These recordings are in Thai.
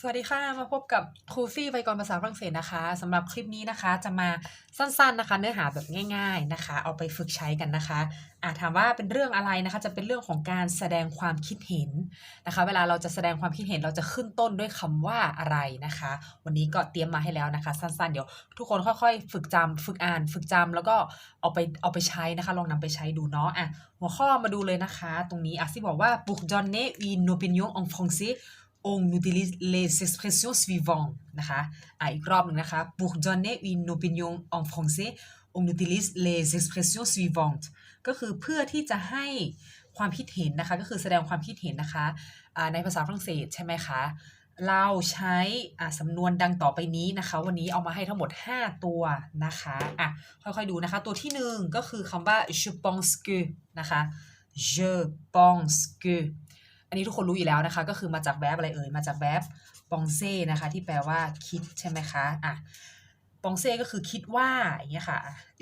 สวัสดีค่ะ มาพบกับครูฟี่ไวยากรณ์ภาษาฝรั่งเศสนะคะสำหรับคลิปนี้นะคะจะมาสั้นๆนะคะ เนื้อหาแบบง่าย ๆนะคะ เอาไปฝึกใช้กันนะคะอะถามว่าเป็นเรื่องอะไรนะคะ จะเป็นเรื่องของการแสดงความคิดเห็นนะคะ เวลาเราจะแสดงความคิดเห็นเราจะขึ้นต้นด้วยคำว่าอะไรนะคะ วันนี้ก็เตรียมมาให้แล้วนะคะ สั้นๆ เดี๋ยวทุกคนค่อยๆ ฝึกจำฝึกอ่าน ฝึกจำแล้วก็เอาไปเอาไปใช้นะคะ ลองนำไปใช้ดูเนาะอะหัวข้อมาดูเลยนะคะ ตรงนี้อะที่บอกว่า pour donner une opinion en français on utilise les expressions suivantes นะคะอะอีกรอบหนึ่งนะคะ pour donner une opinion en français on utilise les expressions suivantes ก็คือเพื่อที่จะให้ความคิดเห็นนะคะ ก็คือแสดงความคิดเห็นนะคะอ่าในภาษาฝรั่งเศสใช่ไหมคะ เราใช้อ่าสำนวนดังต่อไปนี้นะคะ วันนี้เอามาให้ทั้งหมด 5 ตัวนะคะอะค่อยๆดูนะคะ ตัวที่หนึ่งก็คือคำว่า je pense que นะคะ je pense que อันนี้ทุกคนรู้อยู่แล้วนะคะ ก็คือมาจากแวบอะไรเอ่ยมาจากแวบ penser นะคะ ที่แปลว่าคิดใช่ไหมคะอะ penser ก็คือคิดว่าอย่างเงี้ยค่ะ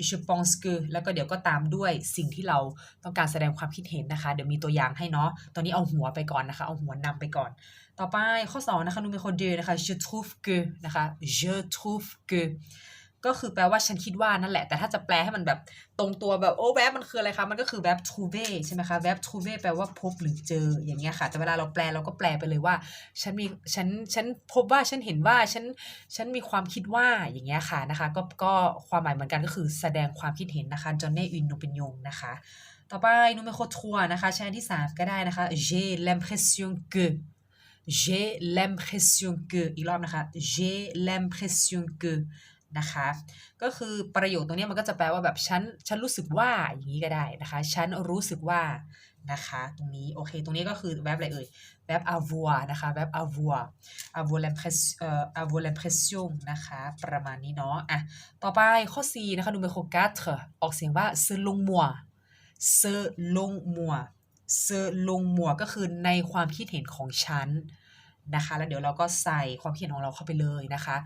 je pense que แล้วก็เดี๋ยวก็ตามด้วยสิ่งที่เราต้องการแสดงความคิดเห็นนะคะ เดี๋ยวมีตัวอย่างให้เนาะตอนนี้เอาหัวไปก่อนนะคะ เอาหัวนำไปก่อน ต่อไปข้อ2นะคะ numéro 2นะคะ je trouve que นะคะ je trouve que ก็คือแปลว่าฉันคิดว่านั่นแหละ แต่ถ้าจะแปลให้มันแบบตรงตัวแบบโอ้แวบมันคืออะไรคะมันก็คือแวบ trouver ใช่ไหมคะแวบ trouver แปลว่าพบหรือเจออย่างเงี้ยค่ะ แต่เวลาเราแปลเราก็แปลไปเลยว่า ฉันมีฉันฉันพบว่าฉันเห็นว่าฉันฉันมีความคิดว่าอย่างเงี้ยค่ะนะคะ ก็ก็ความหมายเหมือนกันก็คือแสดงความคิดเห็นนะคะ donner une opinion นะคะต่อไป numéro 3นะคะใช้อันที่ 3 ก็ได้นะคะ j'ai l'impression que j'ai l'impression que อีกรอบนะคะ j'ai l'impression que นะคะ ก็คือประโยคตรงนี้มันก็จะแปลว่าแบบฉันฉันรู้สึกว่าอย่างนี้ก็ได้นะคะ ฉันรู้สึกว่านะคะ ตรงนี้โอเค ตรงนี้ก็คือแวบอะไรเอ่ยแวบ avoir นะคะแวบ avoir avoir l'impression เอ่อ avoir l'impression นะคะ ประมาณนี้เนาะอะต่อไปข้อ4นะคะ numéro 4ออกเสียงว่า selon moi selon moi selon moi ก็คือในความคิดเห็นของฉันนะคะ แล้วเดี๋ยวเราก็ใส่ความคิดเห็นของเราเข้าไปเลยนะคะ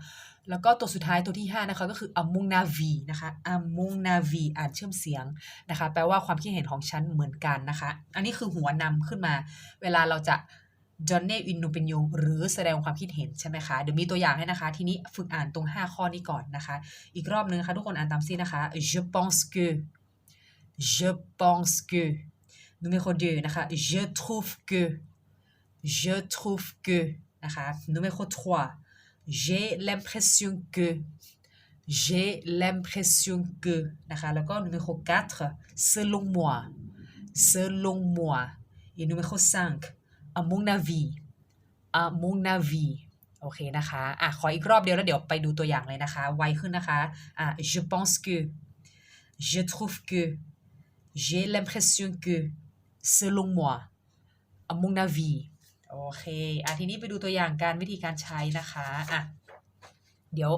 แล้วก็ตัวสุดท้ายตัวที่ 5 นะคะ ก็คือ a mon avis นะคะ a mon avis อ่านเชื่อมเสียงนะคะ แปลว่าความคิดเห็นของฉันเหมือนกันนะคะ อันนี้คือหัวนำขึ้นมา เวลาเราจะ donner une opinion หรือแสดงความคิดเห็นใช่ไหมคะเดี๋ยวมีตัวอย่างให้นะคะ ทีนี้ฝึกอ่านตรง 5 ข้อนี้ก่อนนะคะ อีกรอบนึงนะคะทุกคนอ่านตามซีนะคะ je pense que je pense que numéro 2นะคะ je trouve que je trouve que นะคะ numéro 3 j'ai l'impression que j'ai l'impression que นะคะ แล้วก็ numéro 4 selon moi selon moi et numéro 5 à mon avis à mon avis โอเคนะคะ อ่ะ ขออีกรอบเดียวแล้วเดี๋ยวไปดูตัวอย่างเลยนะคะ ไวขึ้นนะคะ อ่ะ je pense que je trouve que j'ai l'impression que selon moi à mon avis โอเคอะทีนี้ไปดูตัวอย่างการวิธีการใช้นะคะอะเดี๋ยว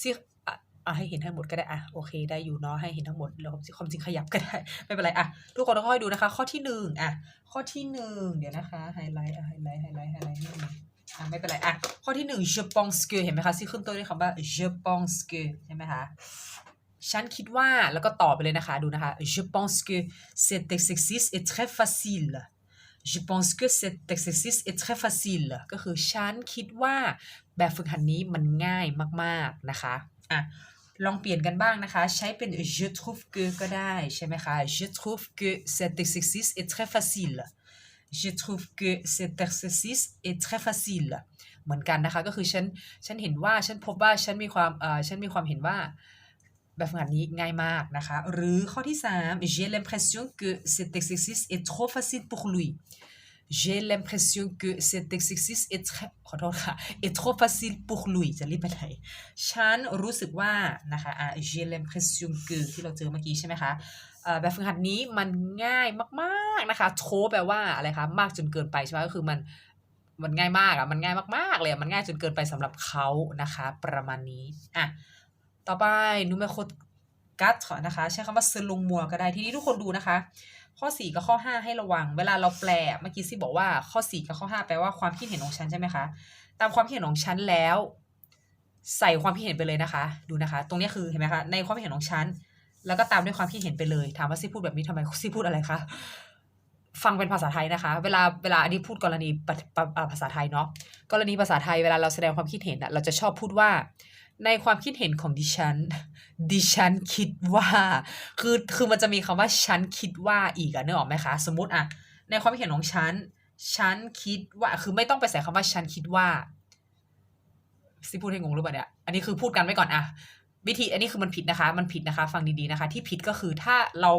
ซิอะอะให้เห็นทั้งหมดก็ได้อะโอเคได้อยู่เนาะให้เห็นทั้งหมดแล้วความจริงขยับก็ได้ไม่เป็นไรอะทุกคนค่อยดูนะคะ ข้อที่หนึ่งอะข้อที่หนึ่งเดี๋ยวนะคะไฮไลท์อะไฮไลท์ไฮไลท์ไฮไลท์นิดนึงอะไม่เป็นไรอะข้อที่หนึ่ง je pense que เห็นไหมคะที่ขึ้นต้นด้วยคำว่า je pense que ใช่ไหมคะฉันคิดว่าแล้วก็ต่อไปเลยนะคะดูนะคะ je pense que cet exercice est très facile je pense que cet exercice est très facile ก็คือฉันคิดว่าแบบฝึกหัดนี้มันง่ายมากๆนะคะอะลองเปลี่ยนกันบ้างนะคะ ใช้เป็น je trouve que ก็ได้ใช่ไหมคะ je trouve que cet exercice est très facile je trouve que cet exercice est très facile เหมือนกันนะคะ ก็คือฉัน ฉันเห็นว่า ฉันพบว่า ฉันมีความ เอ่อ ฉันมีความเห็นว่า แบบฝึกหัดนี้ง่ายมากนะคะ หรือข้อที่ 3 j'ai l'impression que cet exercice est trop facile pour lui j'ai l'impression que cet exercice est ขอโทษค่ะ est trop facile pour lui จะรีบไปไหน ฉันรู้สึกว่านะคะอะ j'ai l'impression que ที่เราเจอเมื่อกี้ใช่ไหมคะแบบฝึกหัดนี้มันง่ายมากๆนะคะ trop แปลว่าอะไรคะ มากจนเกินไปใช่ไหมก็คือมันมันง่ายมากอะ มันง่ายมากๆเลย มันง่ายจนเกินไปสำหรับเขานะคะ ประมาณนี้ อะ ต่อไป numéro 4นะคะ ใช้คำว่า selon moi ก็ได้ทีนี้ทุกคนดูนะคะ ข้อ 4 กับข้อ 5 ให้ระวัง เวลาเราแปลเมื่อกี้ซี่บอกว่าข้อ 4 กับข้อ 5 แปลว่าความคิดเห็นของฉันใช่ไหมคะตามความคิดเห็นของฉันแล้ว ใส่ความคิดเห็นไปเลยนะคะ ดูนะคะ ตรงนี้คือเห็นไหมคะในความคิดเห็นของฉันแล้วก็ตามด้วยความคิดเห็นไปเลย ถามว่าซี่พูดแบบนี้ทำไมซี่พูดอะไรคะฟังเป็นภาษาไทยนะคะ เวลาเวลาอันนี้พูดกรณีภาษาไทยเนาะกรณีภาษาไทยเวลาเราแสดงความคิดเห็นอะเราจะชอบพูดว่า ในความคิดเห็นของดิฉัน ดิฉันคิดว่า คือคือมันจะมีคำว่าฉันคิดว่าอีกอะนึกออกไหมคะ สมมติอะในความคิดเห็นของฉัน ฉันคิดว่า คือไม่ต้องไปใส่คำว่าฉันคิดว่าซิพูดให้งงหรือเปล่าเนี่ย อันนี้คือพูดกันไว้ก่อนอะวิธี อันนี้คือมันผิดนะคะ มันผิดนะคะ ฟังดีๆนะคะ ที่ผิดก็คือถ้าเรา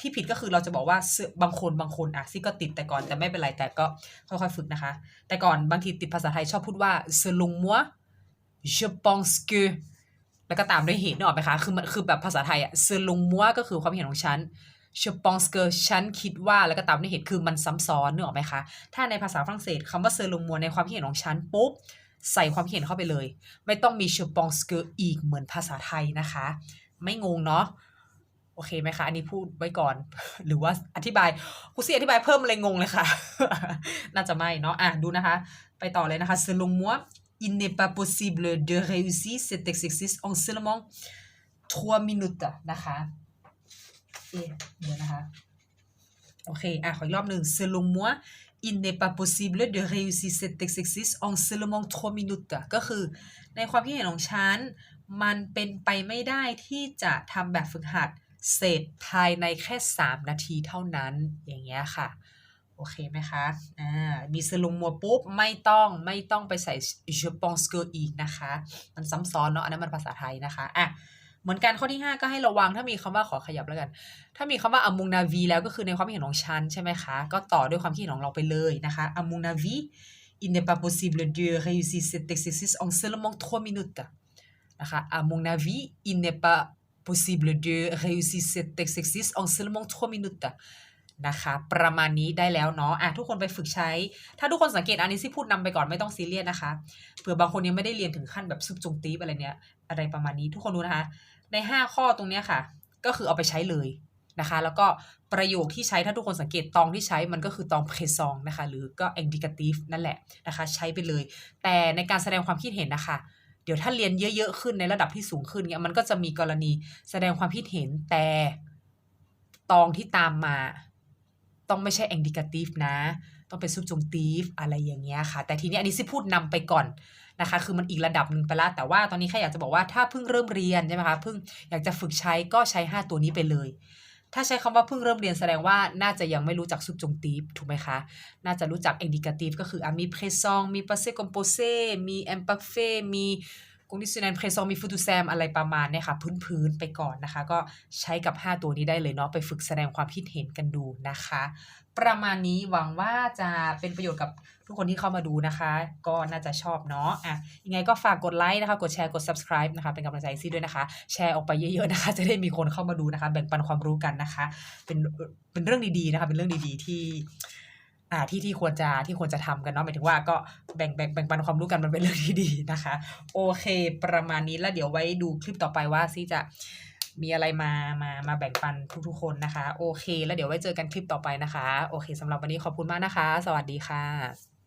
ที่ผิดก็คือเราจะบอกว่าบางคนบางคนอะซี่ก็ติดแต่ก่อนแต่ไม่เป็นไรแต่ก็ค่อยๆฝึกนะคะ แต่ก่อนบางทีติดภาษาไทยชอบพูดว่า selon moi je pense que แล้วก็ตามด้วยเหตุนึกออกไหมคะ คือมันคือแบบภาษาไทยอะ selon moi ก็คือความเห็นของฉัน je pense que ฉันคิดว่าแล้วก็ตามด้วยเหตุคือมันซ้ำซ้อนนึกออกไหมคะ ถ้าในภาษาฝรั่งเศสคำว่า selon moi ในความเห็นของฉันปุ๊บใส่ความเห็นเข้าไปเลย ไม่ต้องมี je pense que อีกเหมือนภาษาไทยนะคะ ไม่งงเนาะโอเคไหมคะ อันนี้พูดไว้ก่อน หรือว่าอธิบายครูซี่อธิบายเพิ่มอะไรงงเลยค่ะ น่าจะไม่เนาะ อะดูนะคะ ไปต่อเลยนะคะ selon moi il n'est pas possible de réussir cet exercice en seulement 3 minutes นะคะ เอ๊ะเดี๋ยวนะคะ โอเค อะ ขออีกรอบหนึ่ง selon moi il n'est pas possible de réussir cet exercice en seulement 3 minutes ก็คือ ในความคิดเห็นของฉัน มันเป็นไปไม่ได้ที่จะทำแบบฝึกหัดเสร็จภายในแค่ 3 นาทีเท่านั้น อย่างเงี้ยค่ะ โอเคไหมคะอ่ามีสลุงมัวปุ๊บ ไม่ต้องไม่ต้องไปใส่ je pense que อีกนะคะ มันซ้ำซ้อนเนาะอันนั้นมันภาษาไทยนะคะอะเหมือนกันข้อที่ 5 ก็ให้ระวังถ้ามีคำว่าขอขยับแล้วกัน ถ้ามีคำว่า à mon avis แล้วก็คือในความคิดเห็นของฉันใช่ไหมคะ ก็ต่อด้วยความคิดเห็นของเราไปเลยนะคะ à mon avis il n'est pas possible de réussir cet exercice en seulement 3 minutes นะคะ à mon avis il n'est pas possible de réussir cet exercice en seulement 3 minutes นะคะ ประมาณนี้ได้แล้วเนาะอะทุกคนไปฝึกใช้ ถ้าทุกคนสังเกตอันนี้ที่พูดนำไปก่อนไม่ต้องซีเรียสนะคะเผื่อบางคนยังไม่ได้เรียนถึงขั้นแบบซุปจงตีบอะไรเนี้ยอะไรประมาณนี้ทุกคนดูนะคะ ใน 5 ข้อตรงเนี้ยค่ะ ก็คือเอาไปใช้เลยนะคะ แล้วก็ประโยคที่ใช้ถ้าทุกคนสังเกตตองที่ใช้มันก็คือตอง présent นะคะ หรือก็ indicative นั่นแหละนะคะ ใช้ไปเลย แต่ในการแสดงความคิดเห็นนะคะเดี๋ยวถ้าเรียนเยอะๆขึ้นในระดับที่สูงขึ้นเนี่ยมันก็จะมีกรณีแสดงความคิดเห็นแต่ตองที่ตามมา ต้องไม่ใช่ indicative นะ ต้องเป็น subjunctive อะไรอย่างเงี้ยค่ะ แต่ทีนี้อันนี้ซิพูดนำไปก่อนนะคะ คือมันอีกระดับหนึ่งไปละ แต่ว่าตอนนี้แค่อยากจะบอกว่าถ้าเพิ่งเริ่มเรียนใช่ไหมคะ เพิ่งอยากจะฝึกใช้ก็ใช้ 5 ตัวนี้ไปเลย ถ้าใช้คำว่าเพิ่งเริ่มเรียนแสดงว่าน่าจะยังไม่รู้จัก subjunctive ถูกไหมคะ น่าจะรู้จัก indicative ก็คืออะมี présent มี passé composé มี imparfait มี conditionnel présent มี futur simple อะไรประมาณเนี่ยค่ะ พื้นๆไปก่อนนะคะ ก็ใช้กับ 5 ตัวนี้ได้เลยเนาะไปฝึกแสดงความคิดเห็นกันดูนะคะ ประมาณนี้หวังว่าจะเป็นประโยชน์กับทุกคนที่เข้ามาดูนะคะ ก็น่าจะชอบเนาะอะยังไงก็ฝากกดไลค์นะคะ กดแชร์กด subscribe นะคะ เป็นกำลังใจให้ซี่ด้วยนะคะ แชร์ออกไปเยอะๆนะคะ จะได้มีคนเข้ามาดูนะคะ แบ่งปันความรู้กันนะคะ เป็นเป็นเรื่องดีๆนะคะ เป็นเรื่องดีๆที่ อ่าที่ที่ควรจะที่ควรจะทำกันเนาะหมายถึงว่าก็แบ่งแบ่งแบ่งปันความรู้กันมันเป็นเรื่องที่ดีนะคะ โอเค ประมาณนี้แล้วเดี๋ยวไว้ดูคลิปต่อไปว่าซี่จะมีอะไรมามามาแบ่งปันทุกๆคนนะคะ โอเค แล้วเดี๋ยวไว้เจอกันคลิปต่อไปนะคะ โอเคสำหรับวันนี้ขอบคุณมากนะคะ สวัสดีค่ะ